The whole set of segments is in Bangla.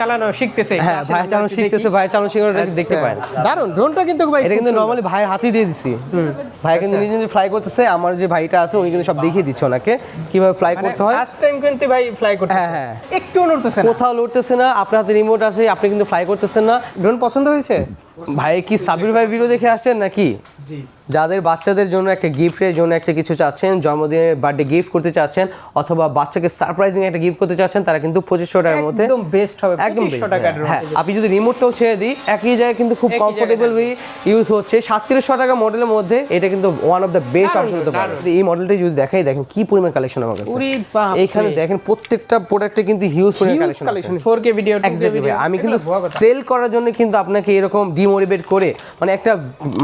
চালানো শিখতেছে। হ্যাঁ ভাই আমরা চালানো শিখতেছে ভাই চালানো শিখানোটা দেখতে আচ্ছা। পারেন দারুণ ড্রোনটা কিন্তু ভাই এটা কিন্তু নর্মালি ভাইয়ের হাতেই দিয়ে দিছি। ভাই কিন্তু নিজে নিজে ফ্লাই করতেছে আমার যে ভাইটা আছে উনি কিন্তু সব দেখিয়ে দিচ্ছে ওনাকে। কীভাবে ফ্লাই করতে হয়। ফার্স্ট টাইম কিন্তু ভাই ফ্লাই করতেছে। হ্যাঁ, হ্যাঁ। একটু নড়তেছে না। কোথাও লড়তেছে না আপনার হাতে রিমোট আছে আপনি কিন্তু ফ্লাই করতেছেন না। ড্রোন পছন্দ হয়েছে? ভাই কি সাবির ভাই ভিডিও দেখে আসছেন নাকি? জি। যাদের বাচ্চাদের জন্য একটা গিফটের জন্য একটা কিছু চাচ্ছেন জন্মদিনের বার্থডে গিফট করতে চাচ্ছেন অথবা বাচ্চাকে সারপ্রাইজিং একটা গিফট করতে চাচ্ছেন তারা কিন্তু পঁচিশশো টাকার মধ্যে একদম বেস্ট হবে একদম হ্যাঁ, হ্যাঁ আপনি যদি রিমোটটাও ছেড়ে দিই একই জায়গায় কিন্তু খুব কমফোর্টেবল ইউজ হচ্ছে। সাতত্রিশশো টাকা মডেলের মধ্যে এটা কিন্তু one of the best option হতে পারে। এই মডেলটি যদি দেখাই দেখেন কি পরিমাণ কালেকশন আমার কাছে। এইখানে দেখেন প্রত্যেকটা প্রোডাক্টে কিন্তু হিউজ পরিমাণ collection 4K video 2K Exactly video ভাই। আমি কিন্তু সেল করার জন্য কিন্তু আপনাকে এরকম ডিমোটিভেট করে মানে একটা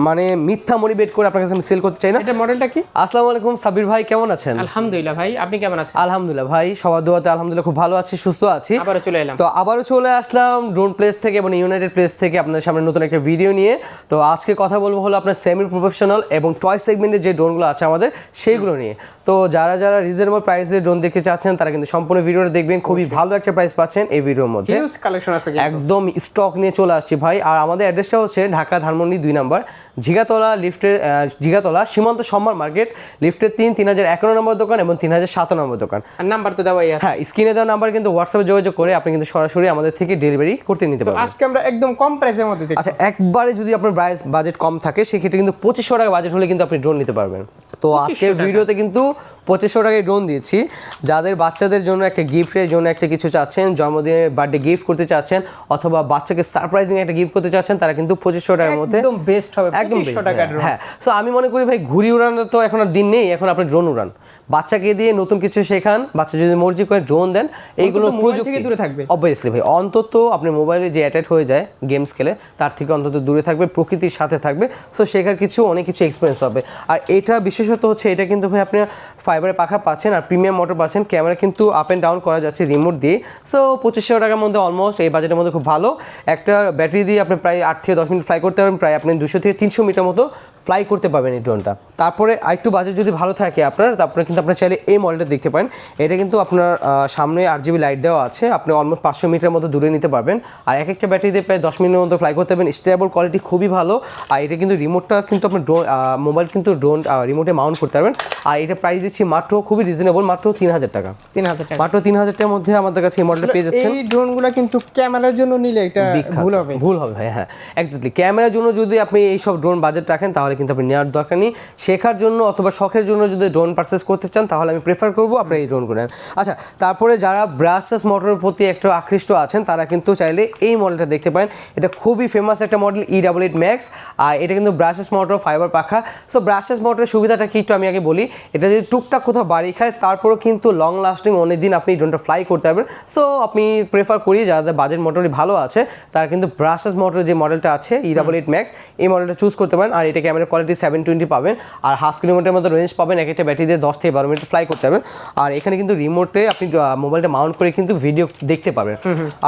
মানে মিথ্যা মোটিভেট করে আপনার কাছে আমি সেল করতে চাই না। এটা মডেলটা কি? আসসালামু আলাইকুম সাবির ভাই কেমন আছেন? আলহামদুলিল্লাহ ভাই আপনি কেমন আছেন? আলহামদুলিল্লাহ ভাই সবার দোয়াতে আলহামদুলিল্লাহ খুব ভালো আছি সুস্থ আছি। আবারও চলে এলাম। তো আবারও চলে আসলাম ড্রোন প্লেস থেকে এবং ইউনাইটেড প্লেস থেকে আপনাদের সামনে নতুন একটা ভিডিও নিয়ে। তো আজকে কথা বলব হলো আপনার সেমি প্রফেশনাল এবং টয় সেগমেন্টের যে ড্রোনগুলো আছে আমাদের সেইগুলো নিয়ে। তো যারা যারা রিজনেবল প্রাইসে ড্রোন দেখতে চাচ্ছেন তারা কিন্তু সম্পূর্ণ ভিডিওটা দেখবেন। খুবই ভালো একটা প্রাইস পাচ্ছেন এই ভিডিওর মধ্যে। হিউজ কালেকশন আছে। একদম স্টক নিয়ে চলে আসছি ভাই। আর আমাদের অ্যাড্রেসটা হচ্ছে ঢাকা ধানমন্ডি দুই নাম্বার ঝিগাতলা লিফটের আহ, ঝিগাতলা সীমান্ত সম্মান মার্কেট লিফটের তিন তিন হাজার একান্ন নম্বর দোকান এবং তিন হাজার সাত নম্বর দোকান। আর নাম্বার তো দেওয়াই আছে। হ্যাঁ স্ক্রিনে দেওয়া নাম্বার কিন্তু হোয়াটসঅ্যাপে যোগাযোগ করে আপনি কিন্তু সরাসরি আমাদের থেকে ডেলিভারি করতে নিতে পারবেন। আজকে আমরা একদম কম প্রাইসের মধ্যে আচ্ছা একবারে যদি আপনার প্রাইস বাজেট কম থাকে সেক্ষেত্রে কিন্তু পঁচিশশো টাকা বাজেট হলে কিন্তু আপনি ড্রোন নিতে পারবেন। তো আজকে ভিডিওতে কিন্তু পঁচিশশো টাকায় ড্রোন দিয়েছি। যাদের বাচ্চাদের জন্য একটা গিফটের জন্য একটা কিছু চাচ্ছেন জন্মদিনের বার্থডে গিফট করতে চাচ্ছেন অথবা বাচ্চাকে সারপ্রাইজিং একটা গিফট করতে চাচ্ছেন তারা কিন্তু পঁচিশশো টাকার মধ্যে একদম বেস্ট হবে একদম টাকা হ্যাঁ, হ্যাঁ। সো আমি মনে করি ভাই ঘুরি উড়ানোর তো এখন আর দিন নেই এখন আপনি ড্রোন উড়ান। বাচ্চাকে দিয়ে নতুন কিছু শেখান বাচ্চা যদি মর্জি করে ড্রোন দেন এইগুলো প্রযুক্তি। থেকে দূরে থাকবে। অবভিয়াসলি ভাই অন্তত আপনার মোবাইলে যে অ্যাটাচ হয়ে যায় গেমস খেলে তার থেকে অন্তত দূরে থাকবে প্রকৃতির সাথে থাকবে। সো শেখার কিছু অনেক কিছু এক্সপিরিয়েন্স পাবে। আর এটা বিশেষত হচ্ছে এটা কিন্তু ভাই আপনি ফাইবারের পাখা পাচ্ছেন আর প্রিমিয়াম মোটর পাচ্ছেন ক্যামেরা কিন্তু আপ অ্যান্ড ডাউন করা যাচ্ছে রিমোট দিয়ে। সো পঁচিশশো টাকার মধ্যে অলমোস্ট এই বাজেটের মধ্যে খুব ভালো। একটা ব্যাটারি দিয়ে আপনি প্রায় আট থেকে দশ মিনিট ফ্লাই করতে পারবেন প্রায় আপনি দুশো থেকে তিনশো মিটার মতো ফ্লাই করতে পারবেন এই ড্রোনটা তারপরে আরেকটু বাজেট যদি ভালো থাকে আপনার তারপরে কিন্তু আপনার চাইলে এই মডেলটা দেখতে পারেন। এটা কিন্তু আপনার সামনে আট জিবি লাইট দেওয়া আছে। আপনি অলমোস্ট পাঁচশো মিটার মতো দূরে নিতে পারবেন। আর এক একটা ব্যাটারি দিয়ে প্রায় দশ মিনিটের মতো ফ্লাই করতে পারবেন। স্টেবল কোয়ালিটি খুবই ভালো। আর এটা কিন্তু রিমোটটা কিন্তু আপনার ড্রোন মোবাইল কিন্তু ড্রোন রিমোটে মাউন্ট করতে পারবেন। আর এটা প্রাইস দিচ্ছি মাত্র খুবই রিজনেবল মাত্র তিন হাজার টাকা। তিন হাজার টাকা। মাত্র তিন হাজার টাকার মধ্যে আমাদের কাছে এই মডেলটা পেয়ে যাচ্ছেন। এই ড্রোনগুলো কিন্তু ক্যামেরার জন্য নিলে এটা ভুল হবে। ভুল হবে ভাই হ্যাঁ। এক্স্যাক্টলি ক্যামেরার জন্য যদি আপনি এই সব ড্রোন বাজেট রাখেন তাহলে কিন্তু আপনি নেওয়ার দরকার নেই। শেখার জন্য অথবা শখের জন্য যদি ড্রোন পারচেস করতে চান, তাহলে আমি প্রেফার করব আপনি এই ড্রোনগুলো নেন আচ্ছা তারপরে যারা ব্রাশাস মোটরের প্রতি একটু আকৃষ্ট আছেন, তারা কিন্তু চাইলে এই মডেলটা দেখতে পারেন। এটা খুবই ফেমাস একটা model E double eight max আর এটা কিন্তু ব্রাশাস মোটর ফাইবার পাখা। সো ব্রাশাস মোটরের সুবিধাটা কি একটু আমি আগে বলি। এটা যদি টুকটাক কোথাও বাড়ি খায়, তারপরেও কিন্তু লং লাস্টিং অনেক দিন আপনি ড্রোনটা ফ্লাই করতে পারবেন। সো আপনি প্রেফার করি যাদের বাজেট মোটরই ভালো আছে, তারা কিন্তু ব্রাশাস মোটর যে মডেলটা আছে ই ডাবল এইট ম্যাক্স এই মডেলটা চুজ করতে পারেন। আর এটা ক্যামেরা কোয়ালিটি সেভেন টোয়েন্টি পাবেন আর হাফ কিলোমিটার মতো রেঞ্জ পাবেন এক একটা ব্যাটারি দিয়ে দশ থেকে বারো মিনিট ফ্লাই করতে পারবেন আর এখানে কিন্তু রিমোটে আপনি মোবাইলটা মাউন্ট করে কিন্তু ভিডিও দেখতে পাবেন।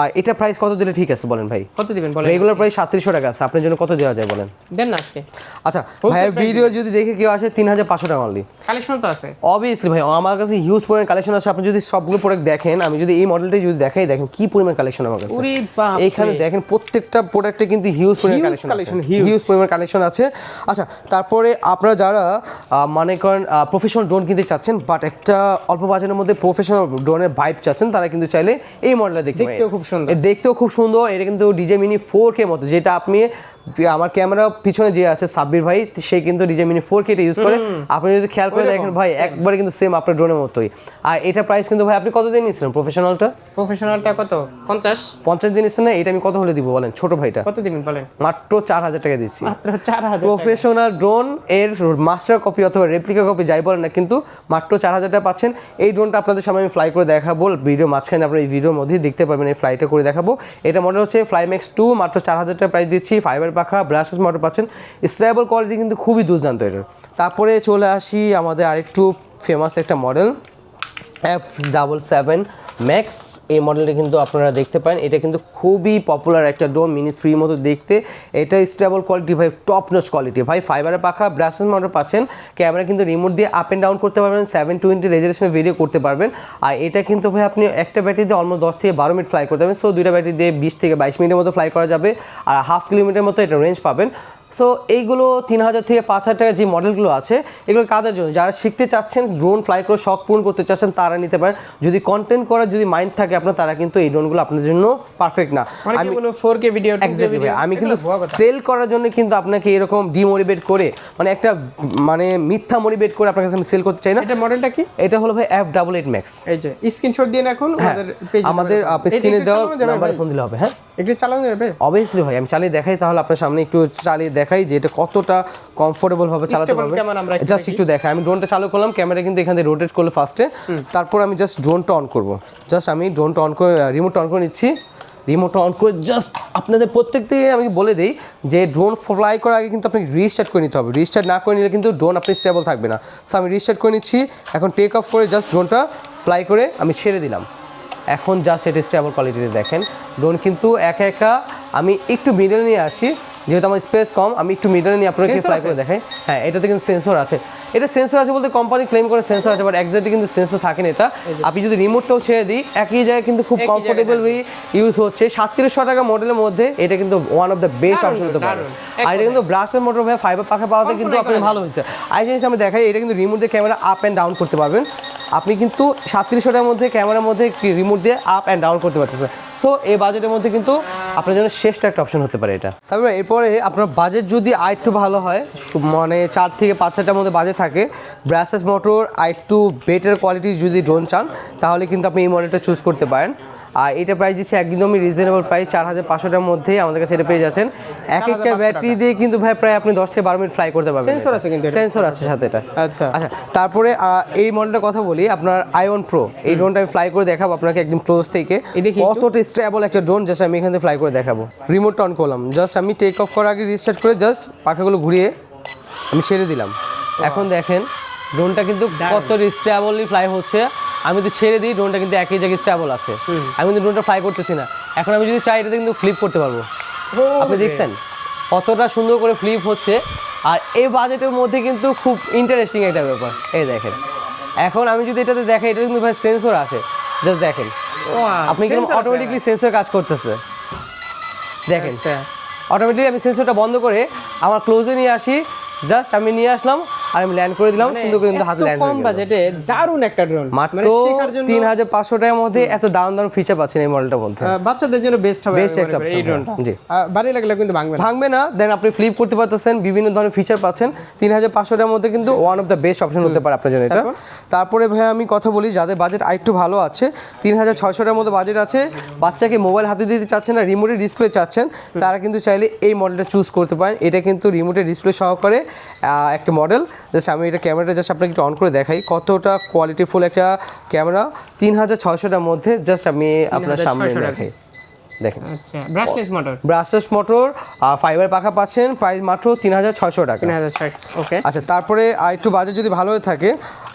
আর এটা প্রাইস কত দিলে ঠিক আছে বলেন ভাই? কত দিবেন বলেন? রেগুলার প্রাইস সাতত্রিশশো টাকা আছে। আপনার জন্য কত দেওয়া যায় বলেন? দেন না আজকে। আচ্ছা ভাইয়ের ভিডিও যদি দেখে কেউ আসে তিন হাজার পাঁচশো টাকা অনলি কালেকশন তো আছে। অবভিয়াসলি ভাই আমার কাছে হিউজ পরিমাণ কালেকশন আছে। আপনি যদি সবগুলো প্রোডাক্ট দেখেন আমি যদি এই মডেলটাই যদি দেখাই দেখেন কি পরিমাণ কালেকশন আমার কাছে। এইখানে দেখেন প্রত্যেকটা প্রোডাক্টে কিন্তু হিউজ পরিমাণ কালেকশন হিউজ পরিমাণ কালেকশন আছে। আচ্ছা তারপরে আপনারা যারা আহ, মনে করেন প্রফেশনাল ড্রোন কিনতে চাচ্ছেন বাট একটা অল্প বাজারের মধ্যে প্রফেশনাল ড্রোনের ভাইব চাচ্ছেন তারা কিন্তু চাইলে এই মডেলটা দেখতে দেখতেও খুব সুন্দর। দেখতেও খুব সুন্দর এটা কিন্তু ডিজে মিনি ফোর কে মতো যেটা আপনি আমার ক্যামেরা পিছনে যে আছে সাব্বির ভাই সে কিন্তু ডিজে মিনি ফোর কেটা ইউজ করে। আপনি যদি খেয়াল করে দেখেন ভাই একবারে কিন্তু সেম আপনার ড্রোনের মতোই। আর এটা প্রাইস কিন্তু ভাই আপনি কত দিন নিয়েছিলেন? প্রফেশনালটা প্রফেশনালটা কত? পঞ্চাশ? পঞ্চাশ দিন নিচ্ছেন না এটা আমি কত হলে দিব বলেন ছোট ভাইটা? কত দিবেন বলেন? মাত্র চার হাজার টাকা দিচ্ছি মাত্র চার হাজার প্রফেশনাল ড্রোন এর মাস্টার কপি অথবা রেপ্লিকা কপি যাই বলেন না কিন্তু মাত্র চার হাজার টাকা পাচ্ছেন। এই ড্রোনটা আপনাদের সামনে আমি ফ্লাই করে দেখাবো ভিডিও মাঝখানে আপনার এই ভিডিওর মধ্যেই দেখতে পাবেন এই ফ্লাইটা করে দেখাবো। এটা মনে হচ্ছে ফ্লাইম্যাক্স টু মাত্র চার হাজার টাকা প্রাইস দিচ্ছি ফাইবার পাখা ব্রাশেস মোটর পাচ্ছেন। স্ট্রাইবল কোয়ালিটি কিন্তু খুবই দুর্দান্ত এটার। তারপরে চলে আসি আমাদের আরেকটু ফেমাস একটা model F double seven max এই মডেলটা কিন্তু আপনারা দেখতে পারেন। এটা কিন্তু খুবই পপুলার একটা ড্রোন মিনি থ্রির মতো দেখতে। এটা স্টেবল কোয়ালিটি ভাই টপ নচ কোয়ালিটি ভাই ফাইবারের পাখা ব্রাসেস মডেল পাচ্ছেন। ক্যামেরা কিন্তু রিমোট দিয়ে আপ অ্যান্ড ডাউন করতে পারবেন সেভেন টোয়েন্টি রেজুলেশনে ভিডিও করতে পারবেন। আর এটা কিন্তু, ভাই, আপনি একটা ব্যাটারি দিয়ে অলমোস্ট দশ থেকে বারো মিনিট ফ্লাই করতে পারবেন। সো দুইটা ব্যাটারি দিয়ে বিশ থেকে বাইশ মিনিটের মতো ফ্লাই করা যাবে। আর হাফ কিলোমিটার মতো এটা রেঞ্জ পাবেন। সো এইগুলো তিন হাজার থেকে পাঁচ হাজার টাকার যে মডেলগুলো আছে এগুলো কাদের জন্য? যারা শিখতে চাচ্ছেন ড্রোন ফ্লাই করে শখ পূরণ করতে চাচ্ছেন তারা নিতে পারেন। যদি কন্টেন্ট করার যদি মাইন্ড থাকে আপনার তারা কিন্তু এই ড্রোনগুলো আপনার জন্য পারফেক্ট না। অনেকে বলো 4K video 2K Exactly video ভাই। আমি কিন্তু সেল করার জন্য কিন্তু আপনাকে এরকম ডিমোটিভেট করে মানে একটা মানে মিথ্যা মোটিভেট করে আপনার কাছে আমি সেল করতে চাই না। এটা মডেলটা কি? এটা হলো ভাই এফ ডাবল এইট ম্যাক্স এই যে স্ক্রিনশট দিয়ে রাখুন আমাদের পেজে আমাদের স্ক্রিনে দেওয়া নাম্বারে ফোন দিলে হবে হ্যাঁ? একটু চালানো যাবে? অবভিয়াসলি ভাই আমি চালিয়ে দেখাই তাহলে আপনার সামনে একটু চালিয়ে দেখাই যে এটা কতটা কমফোর্টেবল ভাবে চালাতে পারবে। জাস্ট একটু দেখাই আমি ড্রোনটা চালু করলাম ক্যামেরা কিন্তু এখান থেকে রোটেট করলে ফার্স্টে তারপর আমি জাস্ট ড্রোনটা অন করব। জাস্ট আমি ড্রোনটা অন করে রিমোটটা অন করে নিচ্ছি। রিমোটটা অন করে জাস্ট আপনাদের প্রত্যেককে আমি বলে দিই যে ড্রোন ফ্লাই করার আগে কিন্তু আপনাকে রিস্টার্ট করে নিতে হবে। রিস্টার্ট না করে নিলে কিন্তু ড্রোন আপনি স্টেবল থাকবে না। সো আমি রিস্টার্ট করে নিচ্ছি এখন টেক অফ করে জাস্ট ড্রোনটা ফ্লাই করে আমি ছেড়ে দিলাম। এখন জাস্ট এটা স্টেবল কোয়ালিটিতে দেখেন। ড্রোন কিন্তু একা একা আমি একটু মিডল নিয়ে আসি যেহেতু আমার স্পেস কম আমি একটু মিডল নিয়ে আপনাকে ফ্লাই করে দেখাই। হ্যাঁ এটাতে কিন্তু সেন্সর আছে। এটা সেন্সর আছে বলতে কোম্পানি ক্লেম করে সেন্সর আছে বাট এক্সাক্টলি কিন্তু সেন্সর থাকে না এটা। আপনি যদি রিমোটটাও ছেড়ে দিই একই জায়গায় কিন্তু খুব কমফোর্টেবল ইউজ হচ্ছে। সাতত্রিশশো টাকা মডেলের মধ্যে এটা কিন্তু one of the best option হতে পারে। আর এটা কিন্তু ব্রাশের মোটর ভাই ফাইবার পাখা পাওয়াতে কিন্তু আপনার ভালো হয়েছে। আর জিনিস আমি দেখাই এটা কিন্তু রিমোট দিয়ে ক্যামেরা আপ অ্যান্ড ডাউন করতে পারবেন। আপনি কিন্তু সাতত্রিশশোটার মধ্যে ক্যামেরার মধ্যে রিমোট দিয়ে আপ অ্যান্ড ডাউন করতে পারতেছেন। সো এই বাজেটের মধ্যে কিন্তু আপনার জন্য শ্রেষ্ঠ একটা অপশন হতে পারে এটা। সাবির এরপরে আপনার বাজেট যদি আই টু ভালো হয় মানে চার থেকে পাঁচ হাজারটার মধ্যে বাজেট থাকে ব্রাসেস মোটর আই টু বেটার কোয়ালিটির যদি ড্রোন চান, তাহলে কিন্তু আপনি এই মডেলটা চুজ করতে পারেন। আর এটা প্রাইস দিচ্ছে একদমই রিজনেবল প্রাইস চার হাজার পাঁচশোটার মধ্যেই আমাদের কাছে এটা পেয়ে যাচ্ছেন। এক একটা ব্যাটারি দিয়ে কিন্তু ভাই প্রায় আপনি দশ থেকে বারো মিনিট ফ্লাই করতে পারবেন Sensor আছে কিন্তু সেন্সর আছে সাথে এটা। আচ্ছা। আচ্ছা তারপরে এই মডেলটার কথা বলি আপনার আইওন প্রো এই ড্রোনটা আমি ফ্লাই করে দেখাবো আপনাকে একদম ক্লোজ থেকে। এই দেখি। কতটা স্টেবল একটা ড্রোন জাস্ট আমি এখান থেকে ফ্লাই করে দেখাবো। রিমোট অন করলাম। জাস্ট আমি টেক অফ করার আগে রিস্টার্ট করে জাস্ট পাখাগুলো ঘুরিয়ে আমি ছেড়ে দিলাম। এখন দেখেন ড্রোনটা কিন্তু কত স্টেবলি ফ্লাই হচ্ছে। আমি তো ছেড়ে দিই ড্রোনটা কিন্তু একই জায়গায় স্টেবল আছে। আমি কিন্তু ড্রোনটা ফ্লাই করতেছি না। এখন আমি যদি চাই এটাতে কিন্তু ফ্লিপ করতে পারব। আপনি দেখছেন? কতটা সুন্দর করে ফ্লিপ হচ্ছে। আর এই বাজেটের মধ্যে কিন্তু খুব ইন্টারেস্টিং একটা ব্যাপার। এই দেখেন। এখন আমি যদি এটাতে দেখে এটা কিন্তু ভাই সেন্সর আছে। জাস্ট দেখেন। আপনি কিন্তু অটোমেটিকলি সেন্সর কাজ করতেছে। দেখেন। আচ্ছা। অটোমেটিকলি আমি সেন্সরটা বন্ধ করে আমার ক্লোজে নিয়ে আসি। জাস্ট আমি নিয়ে আসলাম আর আমি ল্যান্ড করে দিলাম সুন্দর করে কিন্তু হাতে ল্যান্ড কম বাজেটে দারুণ একটা ড্রোন মাত্র তিন হাজার পাঁচশো টাকার মধ্যে এত দারুণ দারুণ ফিচার পাচ্ছেন এই মডেলটার মধ্যে। বাচ্চাদের জন্য বেস্ট হবে আমি একটা মনে এই ড্রোনটা জি। বাড়ি লাগলে কিন্তু ভাঙবে না। ভাঙবে না দেন আপনি ফ্লিপ করতে পারতেছেন বিভিন্ন ধরনের ফিচার পাচ্ছেন। তিন হাজার পাঁচশো টাকার মধ্যে কিন্তু one of the best option হতে পারে আপনার জন্য এটা। তারপরে? ভাই আমি কথা বলি যাদের বাজেট আরেকটু ভালো আছে তিন হাজার ছয়শো টাকার মধ্যে বাজেট আছে বাচ্চাকে মোবাইল হাতে দিতে চাচ্ছেন না রিমোটের ডিসপ্লে চাচ্ছেন তারা কিন্তু চাইলে এই মডেলটা চুজ করতে পারেন। এটা কিন্তু রিমোটের ডিসপ্লে সহকারে একটা মডেল জাস্ট আমি এটা ক্যামেরাটা জাস্ট আপনাকে একটু অন করে দেখাই। কতটা কোয়ালিটিফুল একটা ক্যামেরা তিন হাজার ছয়শোটার মধ্যে জাস্ট আমি আপনার সামনে 3600 দেখাই। দেখেন। আচ্ছা brushless motor brushes motor fibre পাখা পাচ্ছেন প্রাইস মাত্র তিন হাজার ছয়শো টাকা। তিন হাজার ছয়শো ওকে আচ্ছা তারপরে আর একটু বাজেট যদি ভালো হয়ে থাকে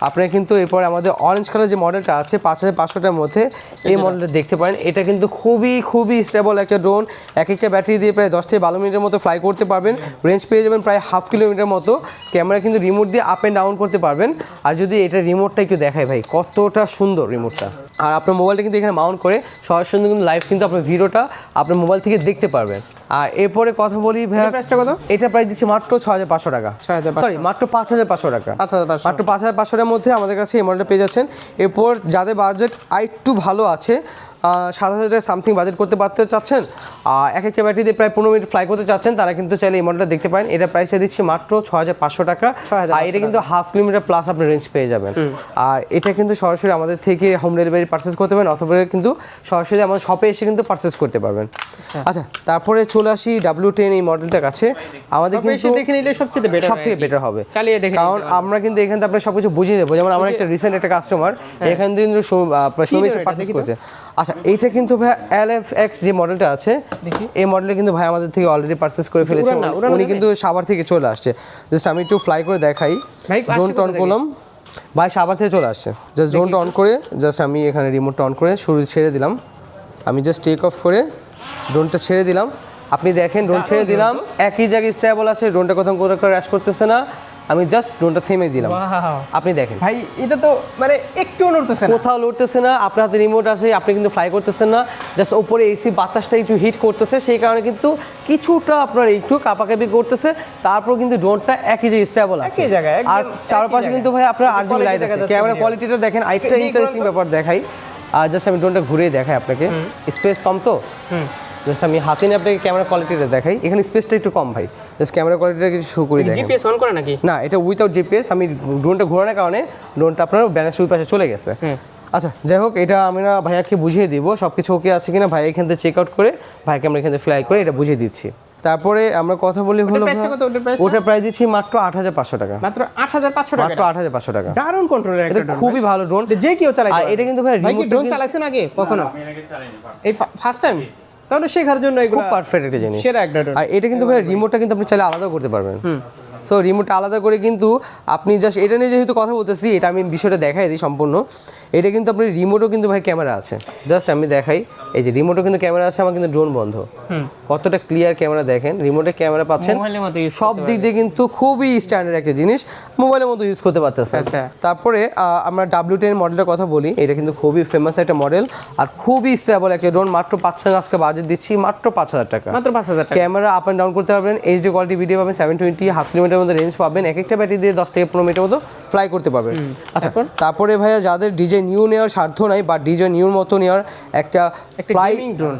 আপনারা কিন্তু এরপরে আমাদের অরেঞ্জ কালার যে মডেলটা আছে পাঁচ হাজার পাঁচশোটার মধ্যে এই মডেলটা দেখতে পারেন। এটা কিন্তু খুবই খুবই স্টেবল একটা ড্রোন এক একটা ব্যাটারি দিয়ে প্রায় দশ থেকে বারো মিনিটের মতো ফ্লাই করতে পারবেন। রেঞ্জ পেয়ে যাবেন প্রায় হাফ কিলোমিটার মতো। ক্যামেরা কিন্তু রিমোট দিয়ে আপ অ্যান্ড ডাউন করতে পারবেন। আর যদি এটা রিমোটটা একটু দেখায় ভাই কতটা সুন্দর রিমোটটা আর আপনার মোবাইলটা কিন্তু এখানে মাউন্ট করে সরাসরি কিন্তু লাইভ কিন্তু আপনার ভিডিওটা আপনার মোবাইল থেকে দেখতে পারবেন। আর এরপরে কথা বলি ভাইয়া প্রাইসটা কত? এটা প্রাইস দিচ্ছি মাত্র ছ হাজার পাঁচশো টাকা। 6500 সরি মাত্র পাঁচ হাজার পাঁচশো টাকা। পাঁচ হাজার পাঁচশো। মাত্র পাঁচ হাজার পাঁচশোটার মধ্যে আমাদের কাছে এই মডেলটা পেয়ে যাচ্ছেন। এরপর যাদের বাজেট আরেকটু ভালো আছে সাত হাজার টাকা সামথিং বাজেট করতে পারতে চাচ্ছেন। এক একটা ব্যাটারি দিয়ে প্রায় পনেরো মিনিট ফ্লাই করতে চাচ্ছেন তারা কিন্তু চাইলে এই মডেলটা দেখতে পারেন। এটা প্রাইসটা দিচ্ছি মাত্র ছ হাজার পাঁচশো টাকা। আর এটা কিন্তু হাফ কিলোমিটার প্লাস আপনি রেঞ্জ পেয়ে যাবেন। আর এটা কিন্তু সরাসরি আমাদের থেকে হোম ডেলিভারি পারচেস করতে পারেন অথবা কিন্তু সরাসরি আমাদের শপে এসে কিন্তু পারচেস করতে পারবেন। আচ্ছা। তারপরে চলে আসি ডাব্লিউ টেন এই মডেলটার কাছে। আমাদের কিন্তু দেখে নিলে সবচেয়ে বেটার সব থেকে বেটার হবে। চালিয়ে দেখে কারণ আমরা কিন্তু এখান থেকে আপনার সবকিছু বুঝিয়ে দেবো যেমন আমার একটা রিসেন্ট একটা কাস্টমার এখান থেকে কিন্তু? পারচেস। করছে। আচ্ছা এইটা কিন্তু ভাই এল এফ এক্স যে মডেলটা আছে দেখি। এই মডেলটা কিন্তু ভাই আমাদের থেকে অলরেডি পারচেস করে ফেলেছে। উনি কিন্তু সাভার থেকে চলে আসছে। জাস্ট আমি একটু ফ্লাই করে দেখাই। ভাই, আসছে ড্রোন কোথা টন থেকে? করলাম। ভাই সাবার থেকে চলে আসছে। জাস্ট ড্রোনটা অন করে জাস্ট আমি এখানে রিমোটটা অন করে শুরু ছেড়ে দিলাম। আমি জাস্ট টেক অফ করে ড্রোনটা ছেড়ে দিলাম। আপনি দেখেন ড্রোন ছেড়ে দিলাম। একই জায়গায় স্টেবল আছে ড্রোনটা কোথাও কোথাও ক্র্যাশ করতেছে না। আমি জাস্ট ড্রোনটা থেমে দিলাম। আপনি দেখেন। ভাই এটা তো মানে একটু নড়তেছে না। কোথাও লড়তেছে না আপনার হাতে রিমোট আছে আপনি কিন্তু ফ্লাই করতেছেন না। জাস্ট উপরে এসি বাতাসটা একটু হিট করতেছে সেই কারণে কিন্তু কিছুটা আপনার একটু কাপাকাপি করতেছে। তারপর কিন্তু ড্রোনটা একই যে স্টেবল আছে। আর চারপাশে কিন্তু ভাই আপনার আর quality লাইট আছে। ক্যামেরা কোয়ালিটিটা দেখেন আরেকটা ইন্টারেস্টিং ব্যাপার দেখাই। আর জাস্ট আমি ড্রোনটা ঘুরে দেখাই আপনাকে। স্পেস কম তো? জাস্ট আমি হাতে নিয়ে আপনাকে ক্যামেরা কোয়ালিটিটা দেখাই। এখানে স্পেসটা একটু কম ভাই। জাস্ট ক্যামেরা কোয়ালিটিটা কিছু শো করে দেখেন। জিপিএস অন করে নাকি? না এটা উইথাউট জিপিএস আমি ড্রোনটা ঘোরানোর কারণে ড্রোনটা আপনার ব্যালেন্স ওই পাশে চলে গেছে। আচ্ছা যাই হোক এটা আমরা ভাইয়াকে বুঝিয়ে দিব সব কিছু ওকে আছে কিনা ভাই এখান থেকে চেক আউট করে ভাইকে আমরা এখান থেকে ফ্লাই করে এটা বুঝিয়ে দিচ্ছি। তারপরে আমরা কথা বলি হলো price টা ভাই- কত? ওটার price টা? ওটার প্রাইস দিচ্ছি মাত্র আট হাজার পাঁচশো টাকা। মাত্র আট হাজার পাঁচশো টাকা? মাত্র আট হাজার পাঁচশো টাকা। দারুণ কন্ট্রোলের এটা খুবই ভালো ড্রোন যে কেউ চালায় এটা কিন্তু ভাই ড্রোন চালাইছেন আগে কখনো এই ফার্স্ট টাইম তাহলে শেখার জন্য এগুলো পারফেক্ট একটা জিনিস। সেরা একটা আর এটা কিন্তু ভাই রিমোটটা কিন্তু আপনি চাইলে আলাদা করতে পারবেন। সো রিমোটটা আলাদা করে কিন্তু আপনি জাস্ট এটা নিয়ে যেহেতু কথা বলতেছি এটা আমি বিষয়টা দেখাই দিই সম্পূর্ণ। এটা কিন্তু আপনি রিমোটও কিন্তু ভাই ক্যামেরা আছে। জাস্ট আমি দেখাই এই যে রিমোটও কিন্তু ক্যামেরা আছে আমার কিন্তু ড্রোন বন্ধ। কতটা ক্লিয়ার ক্যামেরা দেখেন রিমোটে ক্যামেরা পাচ্ছেন সব দিক দিয়ে কিন্তু খুবই স্ট্যান্ডার্ড একটা জিনিস মোবাইলের মতো ইউজ করতে পারতেছে আচ্ছা। তারপরে আমরা ডাব্লিউ টেন মডেলের কথা বলি এটা কিন্তু খুবই ফেমাস একটা মডেল আর খুবই স্টেবল একটা ড্রোন মাত্র পাঁচ হাজার আজকে বাজেট দিচ্ছি মাত্র পাঁচ হাজার টাকা। মাত্র পাঁচ হাজার টাকা। ক্যামেরা আপ অ্যান্ড ডাউন করতে পারবেন এইচডি কোয়ালিটি ভিডিও পাবেন সেভেন টোয়েন্টি হাফ কিলোমিটার মধ্যে রেঞ্জ পাবেন এক একটা ব্যাটারি দিয়ে দশ থেকে পনেরো মিনিটের মতো ফ্লাই করতে পারবেন। আচ্ছা তারপরে ভাইয়া যাদের ডিজে নিউ নেওয়ার স্বার্থ নাই বা ডিজে নিউর মতো নেওয়ার একটা ফ্লাই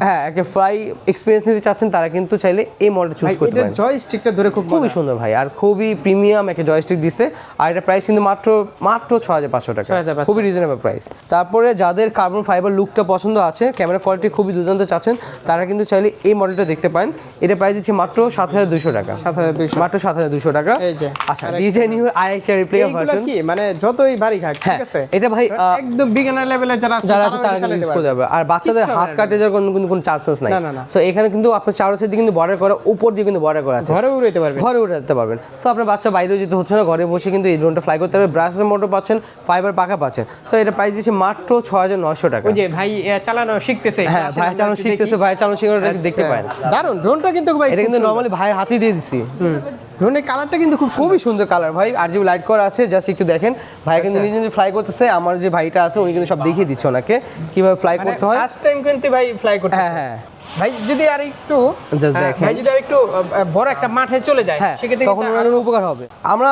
হ্যাঁ একটা ফ্লাই এক্সপিরিয়েন্স নিতে চাচ্ছেন তারা কিন্তু চাইলে এই মডেল চুজ করতে পারেন। জয়স্টিকটা ধরে খুব খুবই সুন্দর ভাই আর খুবই প্রিমিয়াম একটা জয়স্টিক দিছে আর এটা প্রাইস কিন্তু মাত্র মাত্র ছ হাজার পাঁচশো টাকা। খুবই রিজনেবল প্রাইস তারপরে যাদের কার্বন ফাইবার লুকটা পছন্দ আছে ক্যামেরা কোয়ালিটি খুবই দুর্দান্ত চাচ্ছেন তারা কিন্তু চাইলে এই মডেলটা দেখতে পারেন। এটা প্রাইস দিচ্ছে মাত্র সাত হাজার দুশো টাকা। সাত হাজার দুইশো। মাত্র সাত হাজার দুশো টাকা। আচ্ছা ডিজে নিউ আই একটা রিপ্লে ভার্সন কি? মানে যতই বাড়ি খাক হ্যাঁ, ঠিক আছে? এটা ভাই, একদম বিগিনার লেভেলের যারা আছে যারা আছে তারা ইউজ করতে পারবে। আর বাচ্চাদের হাত কাটে যাওয়ার কোনো কোনো চান্সেস নাই। সো এখানে কিন্তু আপনার চারো সাইড কিন্তু বর্ডার করা উপর দিয়ে কিন্তু বর্ডার করা আছে। ঘরে উড়াইতে পারবে ঘরে পারবেন। সো আপনার বাচ্চা বাইরেও যেতে হচ্ছে না ঘরে বসে কিন্তু এই ড্রোনটা ফ্লাই করতে পারবে। ব্রাশের মোটর পাচ্ছেন ফাইবার পাখা পাচ্ছেন। সো এটা প্রাইস দিচ্ছে মাত্র ছ হাজার নশো টাকা। ওই যে ভাই চালানো শিখতেছে। হ্যাঁ ভাই চালানো শিখতেছে ভাই চালানো দেখতে আচ্ছা। পারেন দারুণ ড্রোনটা কিন্তু ভাই এটা কিন্তু নর্মালি ভাইয়ের হাতে দিয়ে দিছি। ড্রোনের কালারটা কিন্তু খুব খুবই সুন্দর কালার ভাই। আর যে লাইট করা আছে জাস্ট একটু দেখেন। ভাই আচ্ছা। কিন্তু নিজে নিজে ফ্লাই করতেছে আমার যে ভাইটা আছে উনি কিন্তু সব দেখিয়ে দিচ্ছে ওনাকে। কীভাবে ফ্লাই মানে করতে হয়? ফার্স্ট টাইম কিন্তু ভাই ফ্লাই করতে হ্যাঁ হ্যাঁ। ভাই যদি আর একটু হ্যাঁ। ভাই যদি আর একটু বড় একটা মাঠে চলে যায় হ্যাঁ সেক্ষেত্রে তখন কিন্তু উপকার হবে। আমরা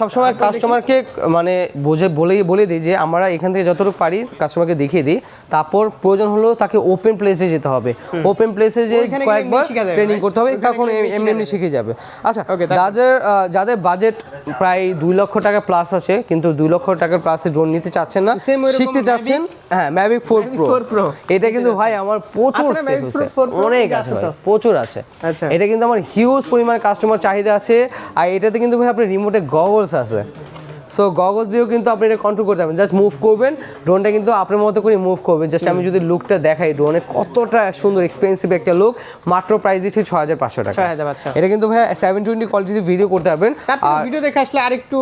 সবসময় কাস্টমারকে মানে বুঝে বলে বলে দিই যে আমরা এখান থেকে যতটুকু পারি কাস্টমারকে দেখিয়ে দিই। তারপর প্রয়োজন হলো তাকে ওপেন প্লেসে যেতে হবে। ওপেন প্লেসে যে কয়েকবার ট্রেনিং করতে হবে। তখন এমনি এমনি শিখে যাবে। আচ্ছা যাদের যাদের বাজেট প্রায় দুই লক্ষ টাকা প্লাস আছে কিন্তু দুই লক্ষ টাকার প্লাসে ড্রোন নিতে চাচ্ছেন না শিখতে চাচ্ছেন হ্যাঁ ম্যাভিক ফোর প্রো 4 এটা কিন্তু ভাই আমার প্রচুর আছে না sale Mavic হয়েছে। 4 Pro? অনেক আছে? প্রচুর আছে আচ্ছা। এটা কিন্তু আমার হিউজ পরিমাণ কাস্টমার চাহিদা আছে আর এটাতে কিন্তু ভাই আপনার রিমোটে গগলস আছে সো গগলস দিয়েও কিন্তু আপনি এটা কন্ট্রোল করতে পারবেন। জাস্ট মুভ করবেন। ড্রোনটা কিন্তু আপনার মতো করে মুভ করবে। জাস্ট আমি যদি লুকটা দেখাই ড্রোনে কতটা সুন্দর এক্সপেন্সিভ একটা লুক মাত্র প্রাইস দিচ্ছে ছ হাজার পাঁচশো টাকা। এটা কিন্তু ভাই সেভেন টোয়েন্টি কোয়ালিটিতে ভিডিও করতে পারবেন আর ভিডিও দেখে আসলে আরেকটু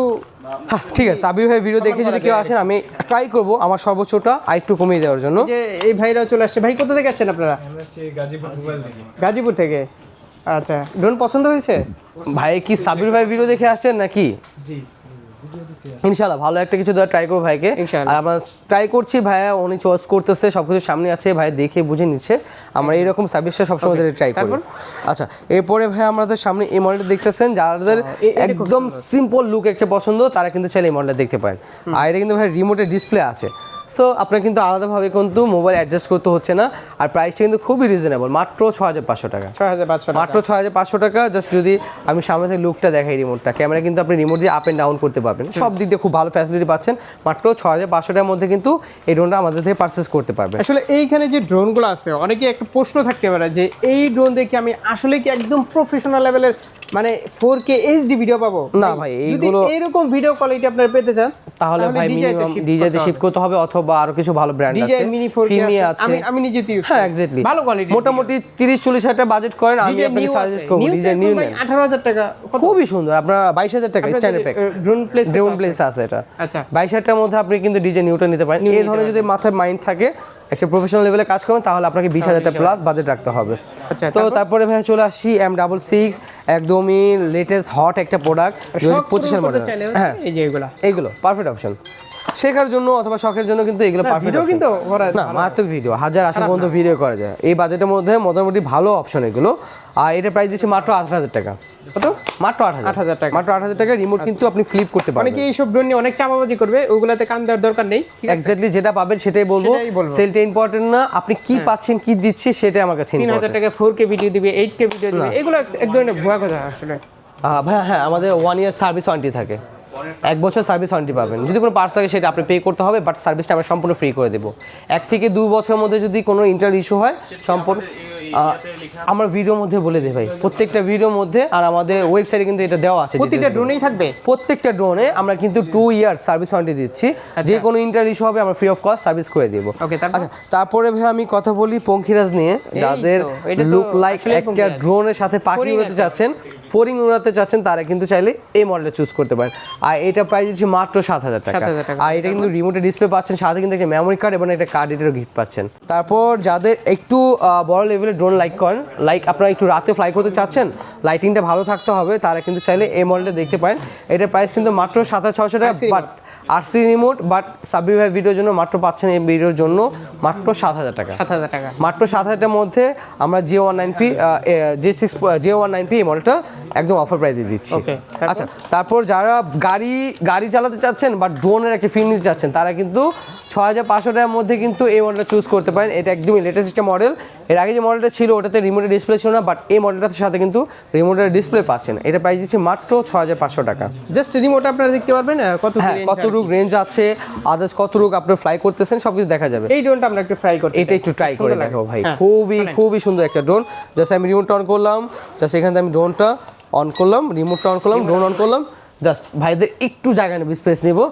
হ্যাঁ ঠিক আছে। সাবির ভাই ভিডিও দেখে যদি কেউ আসেন আমি ট্রাই করব আমার সর্বোচ্চটা আরেকটু কমিয়ে দেওয়ার জন্য। যে এই ভাইরাও চলে আসছে। ভাই কোথা থেকে আসছেন আপনারা? গাজীপুর থেকে। গাজীপুর থেকে। আচ্ছা ড্রোন পছন্দ হয়েছে? ভাই কি সাবির ভাই ভিডিও দেখে আসছেন নাকি? জি। ইনশাল্লাহ ভালো একটা কিছু দেওয়া ট্রাই করব ভাইকে। আর আমরা ট্রাই করছি ভাইয়া উনি চয়েস করতেছে সব কিছু সামনে আছে ভাই দেখে বুঝে নিচ্ছে। আমরা এইরকম সার্ভিসটা সবসময় ট্রাই করি। আচ্ছা এরপরে ভাই আমাদের সামনে এই মডেলটা দেখতেছেন যাদের একদম সিম্পল লুক একটা পছন্দ তারা কিন্তু চাইলে এই মডেলটা দেখতে পারেন। আর এটা কিন্তু ভাই রিমোটের ডিসপ্লে আছে। সো আপনার কিন্তু আলাদাভাবে কিন্তু মোবাইল অ্যাডজাস্ট করতে হচ্ছে না। আর প্রাইসটা কিন্তু খুবই রিজনেবল মাত্র ছ হাজার পাঁচশো টাকা। ছয় হাজার পাঁচশো মাত্র ছ হাজার পাঁচশো টাকা জাস্ট যদি আমি সামনে থেকে লুকটা দেখাই রিমোটটা ক্যামেরা কিন্তু আপনি রিমোট দিয়ে আপ এন্ড ডাউন করতে পারবেন। সব দিক দিয়ে খুব ভালো ফ্যাসিলিটি পাচ্ছেন। মাত্র ছ হাজার পাঁচশো টাকার মধ্যে কিন্তু এই ড্রোনটা আমাদের থেকে পারচেস করতে পারবেন। আসলে এইখানে যে ড্রোনগুলো আছে অনেকে একটা প্রশ্ন থাকতে পারে যে এই ড্রোন দেখে আমি আসলে কি একদম প্রফেশনাল লেভেলের মানে ফোর কে এইচডি ভিডিও পাবো? না ভাই, যদি এইগুলো- এরকম ভিডিও কোয়ালিটি আপনারা পেতে চান তাহলে ভাই মিনিমাম ডিজেতে শিফট করতে হবে। অথবা আরও কিছু ভালো ব্র্যান্ড আছে। ডিজাই মিনি ফোর কে আছে। আছে। আমি আমি নিজে ইউজ হ্যাঁ এক্স্যাক্টলি ভালো কোয়ালিটি মোটামুটি তিরিশ চল্লিশ হাজার টাকা বাজেট করেন আমি আপনাকে সাজেস্ট করব ডিজাইন নিউ নেন। আঠারো হাজার টাকা কত? খুবই সুন্দর আপনার বাইশ হাজার টাকা standard pack drone place drone place আছে। এটা। আচ্ছা। বাইশ হাজার টাকার মধ্যে আপনি কিন্তু ডিজে নিউটা নিতে পারেন। এই ধরনের যদি মাথায় মাইন্ড থাকে একটা প্রফেশনাল লেভেলে কাজ করবেন তাহলে আপনাকে বিশ হাজারটা টাকা প্লাস বাজেট রাখতে হবে। আচ্ছা, তো তারপরে? ভাই চলে আসি এম ডাবল সিক্স একদমই লেটেস্ট হট একটা প্রোডাক্ট পঁচিশের মডেল হ্যাঁ এই এইগুলো পারফেক্ট অপশন শেখার জন্য অথবা শখের জন্য কিন্তু এগুলো পারফেক্ট ভিডিও কিন্তু না মারাত্মক ভিডিও হাজার আশি পর্যন্ত ভিডিও করা যায়। এই বাজেটের মধ্যে মোটামুটি ভালো অপশন এগুলো। আর এটা প্রাইস দিচ্ছি মাত্র আট হাজার টাকা। কত? মাত্র আট হাজার। 8,000 টাকা। মাত্র আট হাজার টাকা। রিমোট কিন্তু আপনি ফ্লিপ করতে পারবেন। অনেকে এইসব ড্রোন নিয়ে অনেক চাপাবাজি করবে। ওগুলাতে কান দেওয়ার দরকার নেই। এক্স্যাক্টলি যেটা পাবেন সেটাই বলব। হ্যাঁ। সেলটা ইম্পর্টেন্ট না। আপনি কি পাচ্ছেন কি দিচ্ছি সেটাই আমার কাছে তিন হাজার টাকা ফোর কে ভিডিও দিবে এইট কে ভিডিও দিবে। এগুলো এক- ধরনের ভুয়া কথা আসলে। ভাই হ্যাঁ আমাদের ওয়ান ইয়ার সার্ভিস ওয়ারেন্টি থাকে। এক বছর সার্ভিস ওয়ারেন্টি পাবেন। যদি কোনো পার্স থাকে সেটা আপনি পে করতে হবে বাট সার্ভিসটা আমরা সম্পূর্ণ ফ্রি করে দেবো। এক থেকে দু বছরের মধ্যে যদি কোনো ইন্টার ইস্যু হয় সম্পূর্ণ আমার ভিডিওর মধ্যে বলে দিই ভাই। প্রত্যেকটা ভিডিওর মধ্যে আর আমাদের ওয়েবসাইটে কিন্তু এটা দেওয়া আছে প্রতিটা details ড্রোনেই থাকবে? প্রত্যেকটা ড্রোনে আমরা কিন্তু টু ইয়ার সার্ভিস ওয়ারেন্টি দিচ্ছি। যে কোনো ইন্টার ইস্যু হবে আমরা ফ্রি অফ কস্ট সার্ভিস করে দিব? আচ্ছা তারপরে ভাই আমি কথা বলি পঙ্খিরাজ নিয়ে। যাদের লুক লাইক একটা ড্রোনের সাথে পাখি উড়াতে। চাচ্ছেন ফোরিং উড়াতে চাচ্ছেন তারা কিন্তু চাইলে এই মডেলটা চুজ করতে পারেন। আর এটা প্রাইস দিচ্ছি মাত্র সাত হাজার টাকা। আর এটা কিন্তু রিমোটে ডিসপ্লে পাচ্ছেন সাথে কিন্তু একটা মেমোরি কার্ড এবং একটা কার্ড এটারও গিফট পাচ্ছেন। তারপর যাদের একটু বড় লেভেলের ড্রোন লাইক করেন লাইক আপনারা একটু রাতে ফ্লাই করতে চাচ্ছেন লাইটিংটা ভালো থাকতে হবে তারা কিন্তু চাইলে এই মডেলটা দেখতে পারেন। এটার প্রাইস কিন্তু মাত্র সাত হাজার ছশো টাকা but RC remote but Sabbi ভাই ভিডিওর জন্য মাত্র পাচ্ছেন এই ভিডিওর জন্য মাত্র সাত হাজার টাকা। সাত হাজার টাকা। মাত্র সাত হাজারের মধ্যে আমরা geo one nine P J six geo one nine P এই মডেলটা একদম অফার প্রাইসে দিচ্ছি। আচ্ছা তারপর যারা গাড়ি গাড়ি চালাতে চাচ্ছেন বা ড্রোনের একটা ফিল নিতে চাচ্ছেন তারা কিন্তু ছ হাজার পাঁচশো টাকার মধ্যে কিন্তু এই মডেলটা চুজ করতে পারেন। এটা একদমই লেটেস্ট একটা মডেল এর আগে যে মডেলটা ছিল ওটাতে রিমোটের ডিসপ্লে ছিল না বাট এই মডেলটার সাথে কিন্তু রিমোটের ডিসপ্লে পাচ্ছেন। এটা প্রাইস দিচ্ছে মাত্র ছয় হাজার পাঁচশো টাকা। জাস্ট রিমোট আপনারা দেখতে পারবেন কত হ্যাঁ range কত রুক রেঞ্জ আছে আদার্স কত রুক আপনি ফ্লাই করতেছেন সব কিছু দেখা যাবে। এই ড্রোনটা আমরা একটু ফ্রাই করতে এটা একটু ট্রাই করে দেখো ভাই। হ্যাঁ, খুবই খুবই সুন্দর একটা ড্রোন জাস্ট আমি রিমোট অন করলাম জাস্ট এখান আমি ড্রোনটা অন করলাম রিমোটটা অন করলাম ড্রোন অন করলাম। জাস্ট ভাইদের একটু জায়গা নেব স্পেস নেব।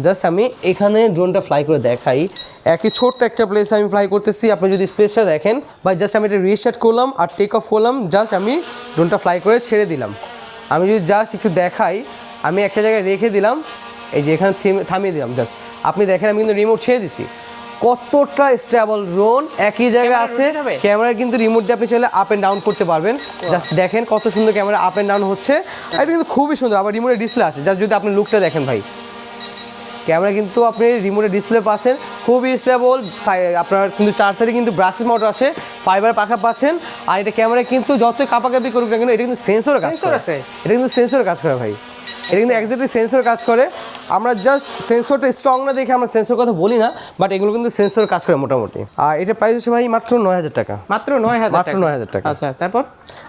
জাস্ট আমি এখানে ড্রোনটা ফ্লাই করে দেখাই। একই ছোট্ট একটা প্লেস আমি ফ্লাই করতেছি, আপনি যদি স্পেসটা দেখেন, বা জাস্ট আমি এটা রিস্টার্ট করলাম আর টেক অফ করলাম জাস্ট আমি ড্রোনটা ফ্লাই করে ছেড়ে দিলাম। আমি যদি জাস্ট একটু দেখাই, আমি একটা জায়গায় রেখে দিলাম, এই যে এখানে থেমে- থামিয়ে দিলাম জাস্ট আপনি দেখেন আমি কিন্তু রিমোট ছেড়ে দিছি। কতটা স্টেবল ড্রোন একই জায়গায় আছে। ক্যামেরা কিন্তু রিমোট দিয়ে আপনি চাইলে আপ এন্ড ডাউন করতে পারবেন। জাস্ট দেখেন কত সুন্দর ক্যামেরা আপ এন্ড ডাউন হচ্ছে। আর এটা কিন্তু খুবই সুন্দর। আবার রিমোটের ডিসপ্লে আছে। জাস্ট যদি আপনি লুকটা দেখেন ভাই। ক্যামেরা কিন্তু আপনি রিমোটের ডিসপ্লে পাচ্ছেন। খুবই স্টেবল আপনার কিন্তু চার সাইডে কিন্তু ব্রাসেস মোটর আছে। ফাইবার পাখা পাচ্ছেন। আর এটা ক্যামেরা কিন্তু যতই কাপাকাপি করুক না কিন্তু এটা কিন্তু সেন্সরের কাজ করে। আছে? এটা কিন্তু সেন্সরের কাজ করে ভাই। এটা কিন্তু এক্স্যাক্টলি সেন্সর কাজ করে। আমরা জাস্ট সেন্সরটা স্ট্রং না দেখে আমরা সেন্সর কথা বলি না বাট এগুলো কিন্তু সেন্সর কাজ করে মোটামুটি। আর এটা প্রাইস হচ্ছে ভাই মাত্র নয় হাজার টাকা। মাত্র নয় হাজার মাত্র 9,000 টাকা। আচ্ছা তারপর?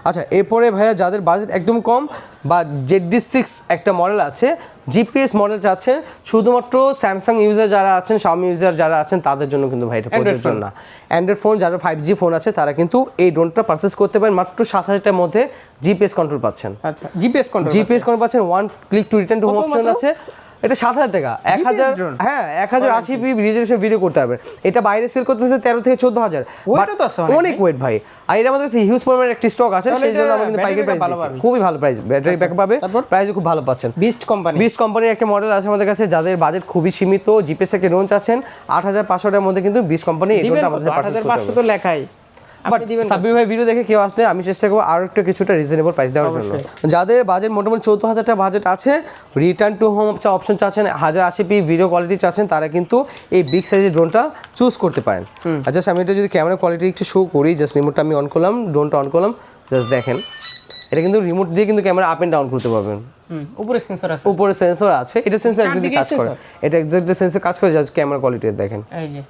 আচ্ছা এরপরে ভাইয়া যাদের বাজেট একদম কম বা জেডডি সিক্স একটা মডেল আছে জিপিএস মডেল চাচ্ছেন শুধুমাত্র স্যামসাং ইউজার যারা আছেন শাওমি ইউজার যারা আছেন তাদের জন্য কিন্তু ভাই এটা প্রযোজ্য না। অ্যান্ড্রয়েড ফোন যারা ফাইভ জি ফোন আছে তারা কিন্তু এই ড্রোনটা পারচেস করতে পারেন মাত্র সাত হাজারটার মধ্যে জিপিএস কন্ট্রোল পাচ্ছেন। আচ্ছা জিপিএস কন্ট্রোল জিপিএস কন্ট্রোল পাচ্ছেন। One click to return to option আছে। এটা সাত হাজার টাকা। এক হাজার হ্যাঁ এক হাজার আশি পি রিজেশন ভিডিও করতে পারবেন এটা বাইরে সেল করতেছে তেরো থেকে চোদ্দ হাজার। অনেক, ওয়েট ভাই। আর এটা আমাদের কাছে হিউজ পরিমাণের একটি স্টক আছে সেই জন্য আমরা কিন্তু পাইকারি প্রাইস খুবই ভালো প্রাইস ব্যাটারি ব্যাকআপ পাবে? প্রাইসও খুব ভালো পাচ্ছেন। বিস্ট কোম্পানি বিশ কোম্পানির একটা মডেল আছে আমাদের কাছে যাদের বাজেট খুবই সীমিত জিপিএস থেকে লোন চাচ্ছেন আট হাজার পাঁচশো টাকার মধ্যে কিন্তু বিশ কোম্পানি আমাদের হাজার পাঁচশো তো লেখাই। বাট? সাব্বির ভাই ভিডিও দেখে কেউ আসলে আমি চেষ্টা করব আরও একটু কিছুটা রিজনেবল প্রাইস দেওয়ার জন্য। যাদের বাজেট মোটামুটি চৌদ্দ হাজার টাকা বাজেট আছে রিটার্ন টু হোম অপশন চাচ্ছেন হাজার আশি পি ভিডিও কোয়ালিটি চাচ্ছেন তারা কিন্তু এই বিগ সাইজের ড্রোনটা চুজ করতে পারেন। আর জাস্ট আমি এটা যদি ক্যামেরা কোয়ালিটি একটু শো করি জাস্ট রিমোটটা আমি অন করলাম ড্রোনটা অন করলাম জাস্ট দেখেন। এটা কিন্তু রিমোট দিয়ে কিন্তু ক্যামেরা আপ এন্ড ডাউন করতে পারবেন। উপরে সেন্সর আছে। উপরে সেন্সর আছে। এটা সেন্সর কাজ করে। এটা এক্সাক্টলি সেন্সর কাজ করে জাস্ট ক্যামেরা কোয়ালিটি দেখেন। এই যে।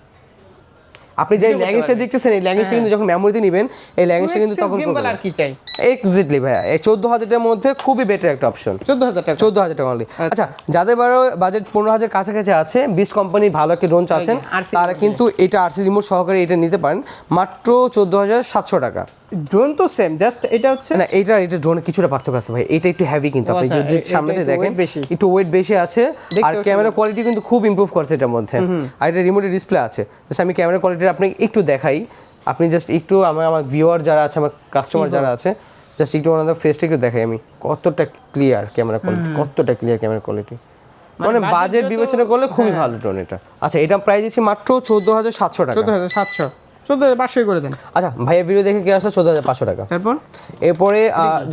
আপনি যে ল্যাঙ্গুয়েজটা দেখতেছেন এই ল্যাঙ্গুয়েজটা কিন্তু যখন মেমোরিতে নেবেন এই ল্যাঙ্গুয়েজটা কিন্তু তখন আর কি চাই? এক্স্যাক্টলি ভাইয়া। এই চোদ্দ হাজারের মধ্যে খুবই বেটার একটা অপশন চোদ্দ হাজার টাকা। চোদ্দ হাজার টাকা অনলি আচ্ছা। যাদের বারো বাজেট পনেরো হাজার কাছাকাছি আছে বিশ কোম্পানি ভালো একটা ড্রোন চাচ্ছেন তারা কিন্তু এটা আরসি রিমোট সহকারে এটা নিতে পারেন মাত্র চোদ্দ হাজার সাতশো টাকা। ড্রোন তো সেম জাস্ট এটা হচ্ছে না এইটা এটা ড্রোনে কিছুটা পার্থক্য আছে ভাই। এটা একটু হেভি কিন্তু আপনি আচ্ছা, যদি সামনে থেকে দেখেন। একটু ওয়েট বেশি আছে আর ক্যামেরা কোয়ালিটি কিন্তু খুব ইমপ্রুভ করছে এটার মধ্যে। আর এটা রিমোটের ডিসপ্লে আছে। জাস্ট আমি ক্যামেরা কোয়ালিটি আপনাকে একটু দেখাই। আপনি জাস্ট একটু আমার আমার ভিউয়ার যারা আছে আমার কাস্টমার যারা আছে জাস্ট একটু ওনাদের ফেসটা একটু দেখাই আমি। কতটা ক্লিয়ার ক্যামেরা কোয়ালিটি কতটা ক্লিয়ার ক্যামেরা কোয়ালিটি মানে বাজেট বিবেচনা করলে খুবই ভালো ড্রোন এটা। আচ্ছা এটা প্রাইস দিচ্ছি মাত্র চোদ্দ হাজার সাতশো টাকা। চোদ্দ হাজার সাতশো। চোদ্দ হাজার পাঁচশো করে দেন। আচ্ছা ভাইয়ের ভিডিও দেখে কি আসলে? চোদ্দ হাজার পাঁচশো টাকা। তারপর? এরপরে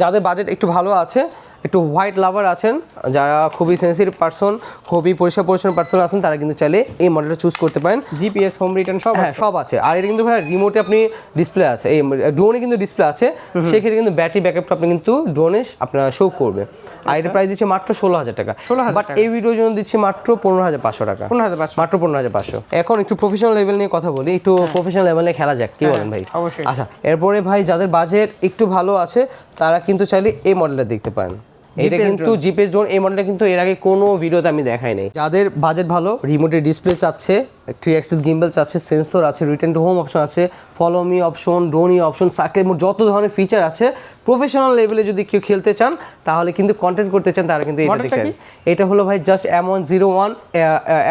যাদের বাজেট একটু ভালো আছে একটু হোয়াইট লাভার আছেন যারা খুবই সেন্সিটিভ পার্সন খুবই পরিষ্কার পরিচ্ছন্ন পার্সন আছেন তারা কিন্তু চাইলে এই মডেলটা চুজ করতে পারেন। জিপিএস হোম রিটার্ন সব হ্যাঁ আছে। সব আছে। আর এটা কিন্তু ভাই রিমোটে আপনি ডিসপ্লে আছে। এই ড্রোনে কিন্তু ডিসপ্লে আছে। সেক্ষেত্রে কিন্তু ব্যাটারি ব্যাকআপটা আপনি কিন্তু ড্রোনে আপনার শো করবে। আর এটা প্রাইস দিচ্ছে মাত্র ষোলো হাজার টাকা। 16,000 বাট এই ভিডিওর জন্য দিচ্ছি মাত্র পনেরো হাজার পাঁচশো টাকা। পনেরো হাজার পাঁচশো। মাত্র পনেরো হাজার পাঁচশো। এখন একটু প্রফেশনাল লেভেল নিয়ে কথা বলি। একটু প্রফেশনাল লেভেল নিয়ে খেলা যাক। কি বলেন ভাই? হ্যাঁ, অবশ্যই। আচ্ছা এরপরে ভাই যাদের বাজেট একটু ভালো আছে তারা কিন্তু চাইলে এই মডেলটা দেখতে পারেন। এটা কিন্তু জিপিএস ড্রোন এই মডেলটা কিন্তু এর আগে কোনো ভিডিওতে আমি দেখাই নাই। যাদের বাজেট ভালো রিমোটের ডিসপ্লে চাচ্ছে থ্রি অ্যাক্সিস গিম্বল চাচ্ছে সেন্সর আছে রিটার্ন টু হোম অপশন আছে follow me option dronie option mode যত ধরনের ফিচার আছে প্রফেশনাল লেভেলে যদি কেউ খেলতে চান তাহলে কিন্তু কন্টেন্ট করতে চান তারা কিন্তু এটা দেখতে এটা হলো ভাই just M one zero one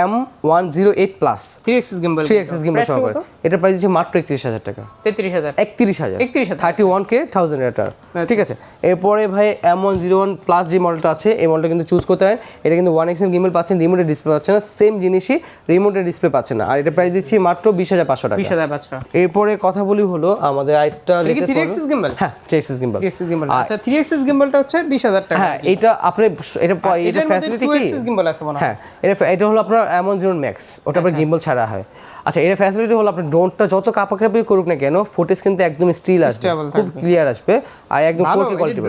M one zero eight plus three axis gimbal three axis gimbal সহকারে। এটা প্রাইস হচ্ছে মাত্র একত্রিশ হাজার টাকা। তেত্রিশ হাজার। একত্রিশ হাজার। 31,000 থার্টি ওয়ান কে থাউজেন্ড এটার ঠিক আছে? এরপরে ভাই M one zero one plus যে মডেলটা আছে এই মডেলটা কিন্তু চুজ করতে হয় এটা কিন্তু ওয়ান এক্সেল গিমেল পাচ্ছেন রিমোটের ডিসপ্লে পাচ্ছেন না সেম জিনিসই রিমোটের ডিসপ্লে পাচ্ছেন না। আর এটা প্রাইস দিচ্ছি মাত্র বিশ হাজার পাঁচশো টাকা। বিশ হাজার পাঁচশো। এরপরে কথা বলি হলো আমাদের আরেকটা থ্রি এক্সিস গেম্বল হ্যাঁ থ্রি এক্সিস গিম্বল আচ্ছা থ্রি এক্সিস গেম্বলটা হচ্ছে বিশ হাজার টাকা। হ্যাঁ এটা আপনি এটা এটা ফ্যাসিলিটি কি? গেম্বল আছে হয়। এটা এটা হলো আপনার জিরো ম্যাক্স ওটা আপনার গিম্বল ছাড়া হয়। আচ্ছা এর ফ্যাসিলিটি হলো আপনার ড্রোনটা যত কাপাকাপি করুক না কেন ফুটেজ কিন্তু একদম স্টিল আসবে খুব ক্লিয়ার আসবে আর একদম ফোরকে ফোর কোয়ালিটি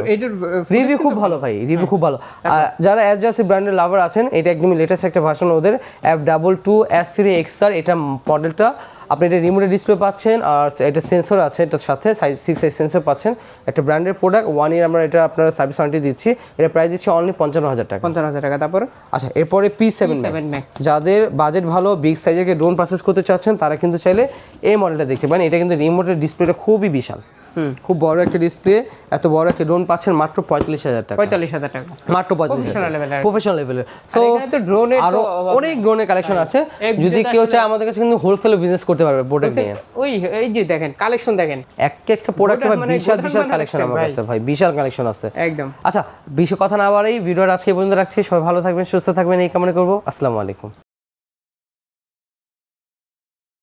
রিভিউ খুব ভালো ভাই রিভিউ খুব ভালো। যারা এস জার্সি ব্র্যান্ডের লাভার আছেন এটা একদমই লেটেস্ট একটা ভার্সন ওদের F double two S three X আর এটা মডেলটা আপনি এটা রিমোটের ডিসপ্লে পাচ্ছেন আর এটা সেন্সর আছে এটার সাথে সিক্স সাইজ সেন্সর পাচ্ছেন। একটা ব্র্যান্ডের প্রোডাক্ট ওয়ান ইয়ার আমরা এটা আপনার সার্ভিস ওয়ারেন্টি দিচ্ছি। এটা প্রাইস দিচ্ছি অনলি পঞ্চান্ন হাজার টাকা। পঞ্চান্ন হাজার টাকা। তারপর? আচ্ছা এরপরে পি সেভেন সেভেন ম্যাক্স যাদের বাজেট ভালো বিগ সাইজের ড্রোন প্রসেস করতে চাচ্ছেন তারা কিন্তু চাইলে এই মডেলটা দেখতে পারেন। এটা কিন্তু রিমোটের ডিসপ্লেটা খুবই বিশাল। খুব বড় একটা ডিসপ্লে এত বড় একটা ড্রোন পাচ্ছেন মাত্র পঁয়তাল্লিশ হাজার টাকা। পঁয়তাল্লিশ হাজার টাকা। মাত্র পঁয়তাল্লিশ প্রফেশনাল লেভেলের সো এর। আরও অনেক ড্রোনের কালেকশন আছে। যদি কেউ চায় আমাদের কাছে কিন্তু হোলসেলে বিজনেস করতে পারবে প্রোডাক্ট নিয়ে। ওই এই যে দেখেন কালেকশন দেখেন। এক একটা প্রোডাক্ট গোডাউন মানে- বিশাল বিশাল মানে কালেকশন আমার ভাই। কাছে ভাই। বিশাল কালেকশন আছে। একদম। আচ্ছা বেশি কথা না বাড়াই ভিডিওর আজকে পর্যন্ত রাখছি। সবাই ভালো থাকবেন সুস্থ থাকবেন এই কামনা করব। আসসালামু আলাইকুম।